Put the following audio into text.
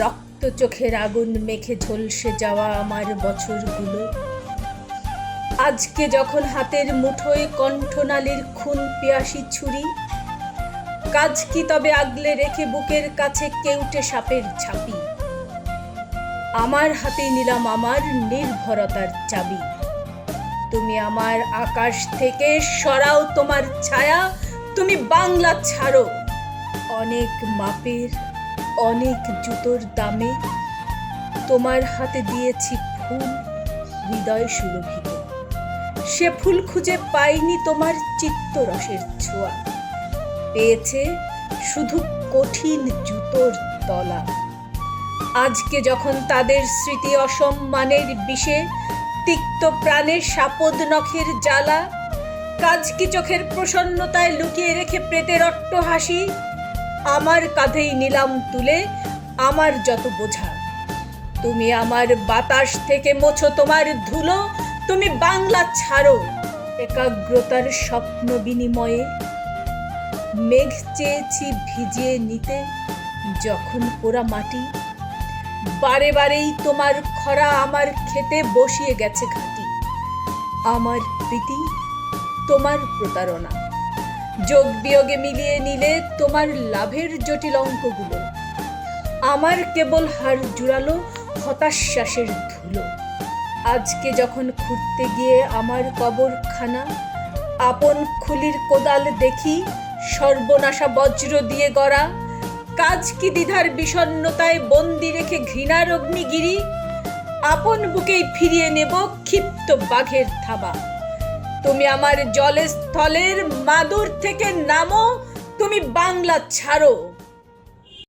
রক্ত চোখের আগুন মেখে ঝলসে যাওয়া আমার বছরগুলো। আজকে যখন হাতের মুঠোয় কণ্ঠনালীর খুন পিয়াসি ছুরি, কাজ কি তবে আগলে রেখে বুকের কাছে কেউটে সাপের ছাপি? আমার হাতে নিলাম আমার নির্ভরতার চাবি। তুমি আমার আকাশ থেকে সরাও তোমার ছায়া, তুমি বাংলা ছাড়ো অনেক মাপের অনেক জুতোর দামে তোমার হাতে দিয়েছি ফুল হৃদয় সুরভিত সে ফুল খুঁজে পাইনি তোমার চিত্তরসের ছোঁয়া। পেয়েছে শুধু কঠিন জুতোর তলা। আজকে যখন তাদের স্মৃতি অসম্মানের বিষে তিক্ত প্রাণের সাপদ নখের জ্বালা, কাজ কি চোখের প্রসন্নতায় লুকিয়ে রেখে প্রেতের অট্ট হাসি আমার কাঁধেই নিলাম তুলে, আমার যত বোঝা। তুমি আমার বাতাস থেকে মোছো তোমার ধুলো, তুমি বাংলা ছাড়ো একাগ্রতার স্বপ্ন বিনিময়ে। মেঘ চেয়েছি ভিজিয়ে নিতে যখন পোড়া মাটি, বারে বারেই তোমার খরা আমার খেতে বসিয়ে গেছে ঘাটি। আমার প্রীতি, তোমার প্রতারণা। যোগ বিয়োগে মিলিয়ে নিলে তোমার লাভের জটিল অঙ্কগুলো। আমার কেবল হার জুড়ালো, হতাশ্বাসের ধুলো। আজকে যখন খুঁড়তে গিয়ে আমার কবরখানা, আপন খুলির কোদাল দেখি, সর্বনাশা বজ্র দিয়ে গড়া, কাজ কি দ্বিধার বিষণ্ণতায় বন্দি রেখে ঘৃণার অগ্নিগিরি, আপন বুকেই ফিরিয়ে নেব ক্ষিপ্ত বাঘের থাবা। তুমি আমার জলের স্থলের মাদুর থেকে নামো তুমি বাংলা ছাড়ো।